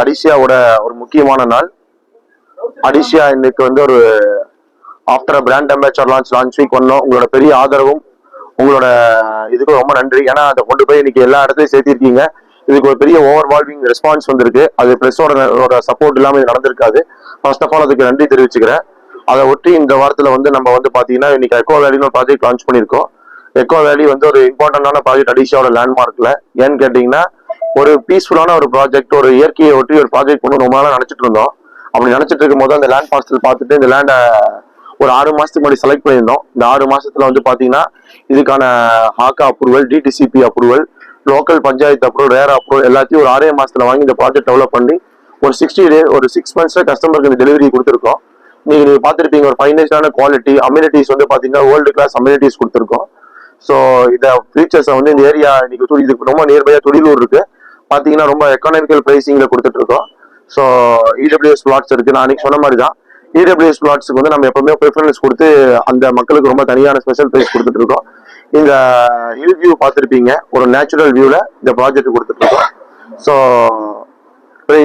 அடிசியாவோட ஒரு முக்கியமான நாள். அடிசியா இன்னைக்கு வந்து ஒரு after brand ambassador launch launch week பண்ணோம் உங்களோட பெரிய ஆதரவும் உங்களோட இதுக்கு ரொம்ப நன்றி. ஏன்னா அதை கொண்டு போய் இன்னைக்கு எல்லா இடத்துலையும் சேர்த்திருக்கீங்க. இதுக்கு ஒரு பெரிய ஓவர்வால்விங் ரெஸ்பான்ஸ் வந்திருக்கு. அது பிரஸோட சப்போர்ட் இல்லாமல் இது நடந்திருக்காது. ஃபர்ஸ்ட் ஆஃப் ஆல் அதுக்கு நன்றி தெரிவிச்சுக்கிறேன். அதை ஒட்டி இந்த வாரத்தில் வந்து நம்ம வந்து பார்த்தீங்கன்னா இன்னைக்கு எக்கோ வேலின்னு ஒரு ப்ராஜெக்ட் லான்ச் பண்ணியிருக்கோம். எக்கோ வேலி வந்து ஒரு இம்பார்ட்டண்டான ப்ராஜெக்ட் அடிஷியாவோட லேண்ட்மார்க்கில் ஏன்னு கேட்டிங்கன்னா ஒரு பீஸ்ஃபுல்லான ஒரு ப்ராஜெக்ட் ஒரு இயற்கையை ஒட்டி ஒரு ப்ராஜெக்ட் பண்ணணும் ரொம்ப நாளாக நினச்சிட்டு இருந்தோம். அப்படி நினச்சிட்டு இருக்கும் போது அந்த லேண்ட் பார்சல் பார்த்துட்டு இந்த லேண்டை ஒரு ஆறு மாதத்துக்கு முன்னாடி செலக்ட் பண்ணியிருந்தோம். இந்த ஆறு மாதத்தில் வந்து பார்த்தீங்கன்னா இதுக்கான Hakka approval DTCP approval local panchayat approval RERA approval எல்லாத்தையும் ஒரு ஆறே மாதத்தில் வாங்கி இந்த ப்ராஜெக்ட் டெவலப் பண்ணி ஒரு சிக்ஸ்டி டே ஒரு சிக்ஸ் மந்த்ஸில் கஸ்டமருக்கு இந்த டெலிவரி கொடுத்துருக்கோம். நீங்கள் நீங்கள் பார்த்துருப்பீங்க ஒரு ஃபைனஸ்டான குவாலிட்டி அம்யூனிட்டிஸ் வந்து பார்த்தீங்கன்னா வேர்ல்டு கிளாஸ் அம்யூனிட்டிஸ் கொடுத்துருக்கோம். ஸோ இந்த ஃபீச்சர்ஸை வந்து இந்த ஏரியா இன்னைக்கு இதுக்கு ரொம்ப நியர்பையாக தொழிலூர் இருக்குது பார்த்தீங்கன்னா ரொம்ப எக்கனாமிக்கல் ப்ரைஸிங்கில் கொடுத்துட்டு இருக்கோம் ஸோ இடபிள்யூஎஸ் பிளாட்ஸ் இருக்கு. நான் அன்னைக்கு சொன்ன மாதிரி தான் இடபிள்யூஎஸ் பிளாட்ஸுக்கு வந்து நம்ம எப்பவுமே ப்ரிஃபரன்ஸ் கொடுத்து அந்த மக்களுக்கு ரொம்ப தனியான ஸ்பெஷல் ப்ரைஸ் கொடுத்துட்டு இருக்கோம் இந்த ஹில் வியூ பார்த்துருப்பீங்க. ஒரு நேச்சுரல் வியூவில் இந்த ப்ராஜெக்ட் கொடுத்துட்டு இருக்கோம் ஸோ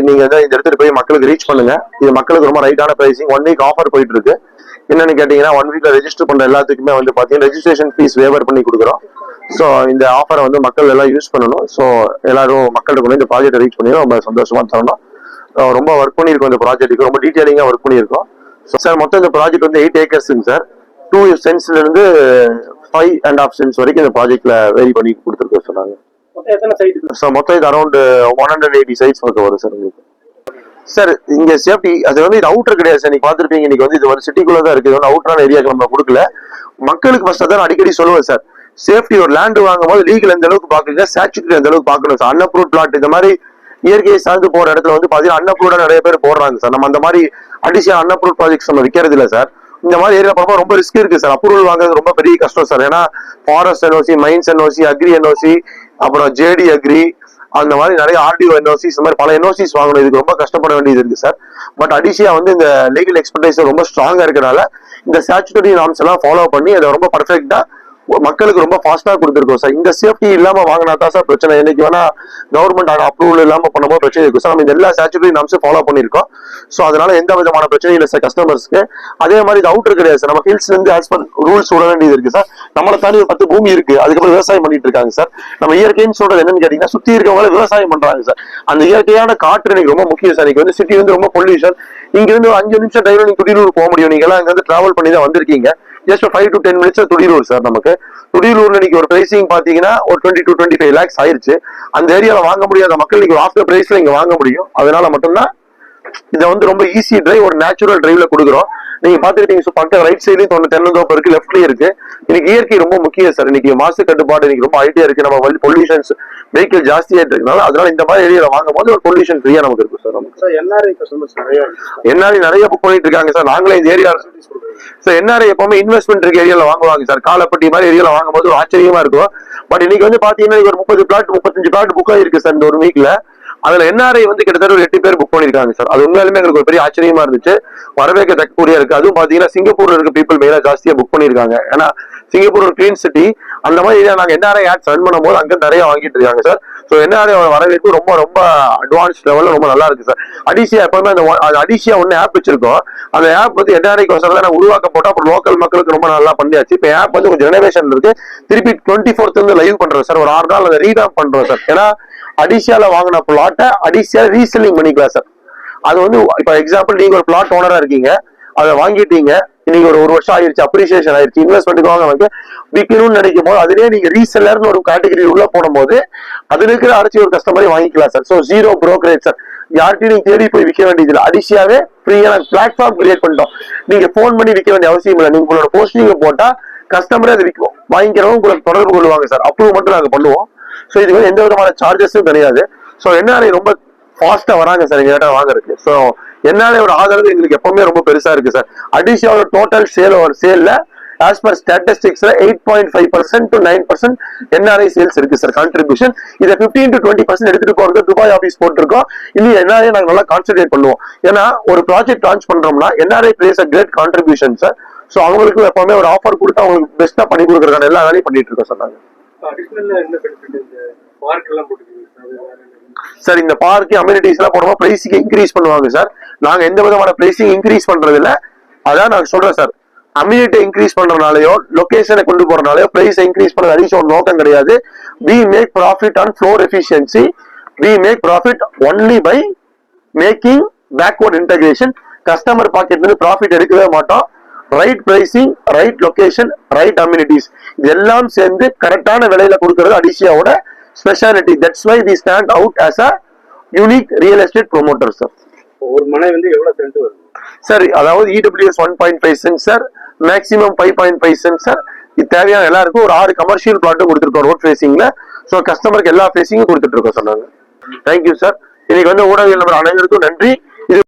நீங்க இந்த இடத்துக்கு போய் மக்களுக்கு ரீச் பண்ணுங்க. இது மக்களுக்கு ரொம்ப ரைட்டான பிரைசிங் ஒன் வீக் ஆஃபர் போயிட்டு இருக்கு என்னன்னு கேட்டீங்கன்னா ஒன் வீக்ல ரெஜிஸ்டர் பண்ற எல்லாத்துக்குமே வந்து பாத்தீங்கன்னா ரெஜிஸ்ட்ரேஷன் ஃபீஸ் வேவர் பண்ணி கொடுக்குறோம். ஸோ இந்த ஆஃபரை வந்து மக்கள் எல்லாம் யூஸ் பண்ணணும். ஸோ எல்லாரும் மக்களுக்கு வந்து இந்த ப்ராஜெக்ட் ரீச் பண்ணி ரொம்ப சந்தோஷமா தரணும். ரொம்ப ஒர்க் பண்ணியிருக்கோம் இந்த ப்ராஜெக்ட்டுக்கு ரொம்ப டீட்டெயிலிங்காக ஒர்க் பண்ணியிருக்கோம். சார் மொத்தம் இந்த ப்ராஜெக்ட் வந்து எயிட் ஏக்கர்ஸுங்க சார் டூ சென்ஸ்ல இருந்து ஃபைவ் அண்ட் ஆஃப் சென்ஸ் வரைக்கும் இந்த ப்ராஜெக்ட்ல வெரி பண்ணி கொடுத்துருக்கோம் சொன்னாங்க ஸோ மொத்தம் இது around one hundred eighty sites பக்கம் வரும் சார் உங்களுக்கு. சார் இங்க சேஃப்டி அது வந்து இது அவுட்டர் கிடையாது சார் நீங்க பாத்துருப்பீங்க இன்னைக்கு வந்து இது ஒரு சிட்டிக்குள்ள தான் இருக்கு. இது வந்து அவுட்டரான ஏரியாக்கு நம்ம கொடுக்கல. மக்களுக்கு ஃபர்ஸ்ட் தான் அடிக்கடி சொல்லுவேன் சார் சேஃப்டி ஒரு லேண்டு வாங்கும் போது லீகல் எந்த அளவுக்கு பாக்குறீங்க ஸ்டாச்சுரி எந்த அளவுக்கு பார்க்கணும்? சார் அன்அப்ரூவ் பிளாட் இந்த மாதிரி இயற்கையை சார்ந்து போற இடத்துல வந்து பாத்தீங்கன்னா அன்அப்ரூவ்டா நிறைய பேர் போடுறாங்க சார் நம்ம அந்த மாதிரி அடிஷனல் அன்அப்ரூவ் ப்ராஜெக்ட்ஸ் நம்ம விற்கிறது இல்ல சார் இந்த மாதிரி ஏரியா பார்க்கும்போது ரொம்ப ரிஸ்க் இருக்கு சார் அப்ரூவல் வாங்குறது ரொம்ப பெரிய கஷ்டம் சார் ஏன்னா forest NOC mines NOC agri NOC அப்புறம் ஜேடி அக்ரி அந்த மாதிரி நிறைய ஆர்டிஓ என்ஓசிஸ் இந்த மாதிரி பல என்ஓசிஸ் வாங்கணும். இதுக்கு ரொம்ப கஷ்டப்பட வேண்டியது இருக்கு சார் பட் அடிஷியா வந்து இந்த லீகல் எக்ஸ்பர்டைஸ் ரொம்ப ஸ்ட்ராங்கா இருக்கிறனால இந்த ஸ்டாச்சுட்டரி நாம்ஸ் எல்லாம் ஃபாலோ பண்ணி அதை ரொம்ப பர்ஃபெக்டா மக்களுக்கு ரொம்ப ஃபாஸ்டா கொடுத்துருக்கோம் சார் இந்த சேஃப்டி இல்லாம வாங்கினா தான் சார் பிரச்சனை. என்னைக்கு வேணா கவர்மெண்ட் அப்ரூவல் இல்லாம பண்ணும்போது பிரச்சனை இருக்கும் சார் நம்ம இந்த எல்லா ஸ்டாச்சுட்டரி நம்ம ஃபாலோ பண்ணியிருக்கோம். ஸோ அதனால எந்த விதமான பிரச்சனையும் இல்லை சார் கஸ்டமர்ஸ்க்கு அதே மாதிரி இது கிடையாது சார் நம்ம ஹில்ஸ்ல இருந்து ஆஸ் பர் ரூல்ஸ் விட வேண்டியது இருக்கு சார் நம்மளை தாண்டி ஒரு பத்து பூமி இருக்கு. அதுக்கப்புறம் விவசாயம் பண்ணிட்டு இருக்காங்க சார் நம்ம இயற்கைன்னு சொல்றது என்னன்னு கேட்டீங்கன்னா சுத்தி இருக்கவங்க விவசாயம் பண்றாங்க சார் அந்த இயற்கையான காற்று எனக்கு ரொம்ப முக்கியம் சார் இன்னைக்கு வந்து சிட்டி வந்து ரொம்ப பொல்யூஷன் இங்க இருந்து ஒரு அஞ்சு நிமிஷம் டிரைவர் நீங்க துடிலூர் போக முடியும். நீங்க எல்லாம் இங்க வந்து டிராவல் பண்ணி தான் வந்திருக்கீங்க. Just five to ten minutes Thudiyalur sir நமக்கு. துடிலூர்ல இன்னைக்கு ஒரு பிரைசிங் பாத்தீங்கன்னா ஒரு twenty to twenty five lakhs ஆயிருச்சு. அந்த ஏரியால வாங்க முடியாத மக்கள் இன்னைக்கு ஆஃப்டர் பிரைஸ்ல இங்க வாங்க முடியும். அதனால மட்டும்தான் இதை வந்து ரொம்ப ஈஸி டிரைவ் ஒரு நேச்சுரல் டிரைவ்ல கொடுக்குறோம். நீங்க பாத்துக்கிட்டீங்க so பக்கம் ரைட் சைட்லயும் தொண்ணூறு தென்னந்தோப்பு இருக்கு லெஃப்ட்லயும் இருக்கு. இன்னைக்கு இயற்கை ரொம்ப முக்கியம் சார் இன்னைக்கு மாசு கட்டுப்பாடு இன்னைக்கு ரொம்ப ஐடியா இருக்கு. நம்ம வந்து பொல்யூஷன்ஸ் வெஹிக்கிள் ஜாஸ்தியா இருக்கனால அதனால இந்த மாதிரி ஏரியால வாங்கும் போது ஒரு பொல்யூஷன் ஃப்ரீயா நமக்கு இருக்கும் சார் என்ஆர்ஐ நிறைய புக் பண்ணிட்டு இருக்காங்க சார் நாங்களே இந்த ஏரியா சார் என்ஆர்ஐ எப்பவுமே இன்வெஸ்ட்மெண்ட் இருக்க ஏரியால வாங்குவாங்க சார் காலப்பட்டி மாதிரி ஏரியாவில் வாங்கும்போது ஒரு ஆச்சரியமா இருக்கும். பட் இன்னைக்கு வந்து பாத்தீங்கன்னா ஒரு முப்பது பிளாட் முப்பத்தஞ்சு பிளாட் புக் ஆயிருக்கு சார் இந்த ஒரு வீக்ல அதுல என்ஆர்ஐ வந்து கிட்டத்தட்ட ஒரு எட்டு பேர் புக் பண்ணிருக்காங்க சார் அது உண்மையாலுமே எங்களுக்கு ஒரு பெரிய ஆச்சரியமா இருந்துச்சு. வரவேற்க தக்கக்கூடியா இருக்கு. அதுவும் பாத்தீங்கன்னா சிங்கப்பூர்ல இருக்க பீப்புள் மெயினா ஜாஸ்தியா புக் பண்ணிருக்காங்க ஏன்னா சிங்கப்பூர் ஒரு கிளீன் சிட்டி அந்த மாதிரி நாங்க என்ஆர்ஐ ஆட்ஸ் ரன் பண்ணும்போது அங்க நிறைய வாங்கிட்டு இருக்காங்க சார் ஸோ என்ஆர்ஐ வரவேற்பு ரொம்ப ரொம்ப அட்வான்ஸ் லெவல்ல ரொம்ப நல்லா இருக்கு சார் அடிசியா எப்பவுமே அந்த அது அடிசியா ஒன்று ஆப் வச்சிருக்கோம். அந்த ஆப் வந்து என்ஆர்ஐ கோசம் நான் உருவாக்க போட்டா அப்புறம் லோக்கல் மக்களுக்கு ரொம்ப நல்லா பண்ணியாச்சு. இப்போ ஆப் வந்து கொஞ்சம் ரெனோவேஷன் இருக்கு. திருப்பி டுவெண்ட்டி ஃபோர்த் வந்து லைவ் பண்றோம் சார் ஒரு ஆறு நாள் அதை ரீடாப் பண்றோம் சார் ஏன்னா அடிஷியால வாங்கின பிளாட்டை அடிசியா ரீசெல்லிங் பண்ணிக்கலாம் சார் அது வந்து இப்போ எக்ஸாம்பிள் நீங்க ஒரு பிளாட் ஓனரா இருக்கீங்க. அதை வாங்கிட்டீங்க. இன்னைக்கு ஒரு ஒரு வருஷம் ஆயிருச்சு அப்ரிசியேஷன் ஆயிருச்சு இன்வெஸ்ட்மெண்ட்டுக்கு வாங்க வந்து விற்கணும்னு நினைக்கும் போது அதுலயே நீங்க ரீசெல்லர்னு ஒரு கேட்டகரி உள்ள போடும்போது அதுல இருக்கிற அரைச்சி ஒரு கஸ்டமரை வாங்கிக்கலாம் sir so zero brokerage sir யார்கிட்டயும் நீங்க தேடி போய் விற்க வேண்டியது இல்லை. அடிஷியாவே ஃப்ரீயான பிளாட்ஃபார்ம் கிரியேட் பண்ணிட்டோம். நீங்க ஃபோன் பண்ணி விற்க வேண்டிய அவசியம் இல்லை. நீங்க உங்களோட போஸ்டிங்க போட்டா கஸ்டமரே அதை விற்கும் வாங்கிக்கிறவங்க உங்களுக்கு தொடர்பு கொள்வாங்க சார் அப்ரூவ் மட்டும் நாங்க பண்ணுவோம். ஸோ இதுக்கு வந்து எந்த விதமான சார்ஜஸும் கிடையாது. ஸோ என்ஆர்ஐ ரொம்ப ஃபாஸ்டா வராங்க சார் எங்க கிட்ட வாங்குறதுக்கு ஸோ என்ஆர்ஐயோட ஆதரவு எங்களுக்கு எப்பவுமே ரொம்ப பெருசா இருக்கு சார் அடிஷியாவோட டோட்டல் சேல் ஒரு சேல்ல as per ஸ்டாட்டிஸ்டிக்ஸ்ல eight point five percent to nine percent NRI sales இருக்கு சார் கான்ட்ரிபியூஷன் இதை பிப்டீன் டு டுவெண்ட்டி பர்சன்ட் எடுத்துட்டு போறது துபாய் ஆஃபீஸ் போட்டிருக்கோம். இன்னும் என்ஆர்ஐ நாங்க நல்லா கான்சென்ட்ரேட் பண்ணுவோம். ஏன்னா ஒரு ப்ராஜெக்ட் லான்ச் பண்றோம்னா NRI plays a great contribution sir so அவங்களுக்கு எப்பவுமே ஒரு ஆஃபர் கொடுத்து அவங்களுக்கு பெஸ்ட்டா பண்ணி கொடுக்குறதுக்கான எல்லா வேலையும் பண்ணிட்டு இருக்கோம் சொன்னாங்க சார் நாங்கள் சார் இந்த பார்க்கு அம்யூனிட்டிஸ் எல்லாம் போடுவோம் பிரைஸிங் இன்க்ரீஸ் பண்ணுவாங்க சார் நாங்க எந்த விதமான பிரைஸிங் இன்க்ரீஸ் பண்றது இல்ல அதான் நான் சொல்றேன் சார் அம்யூனிட்டி இன்க்ரீஸ் பண்றதுனாலயோ லொகேஷனை கொண்டு போறதுனாலயோ பிரைஸ் இன்க்ரீஸ் பண்ண அடிஷன் ஒரு நோக்கம் கிடையாது. We make profit on floor efficiency we make profit only by making backward integration customer பாக்கெட்ல இருந்து ப்ராஃபிட் எடுக்கவே மாட்டோம். Right pricing right location right amenities இதெல்லாம் சேர்ந்து கரெக்டான விலையில கொடுக்கறது அடிஷியாவோட speciality that's why the stand out as a unique real estate promoter sir ஒரு மனை வந்து எவ்வளவு சென்ட் வருது? சார் அதாவது EWS one point five cent sir maximum five point five cent sir இது தேவையான எல்லாருக்கும் ஒரு ஆறு கமர்ஷியல் பிளாட்டும் கொடுத்துருக்கோம் ரோட் ஃபேசிங்ல ஸோ கஸ்டமருக்கு எல்லா ஃபேஸிங்கும் கொடுத்துட்டு இருக்கோம் சொன்னாங்க தேங்க்யூ சார் இன்னைக்கு வந்து ஊடகங்கள் நம்பர் அனைவருக்கும் நன்றி.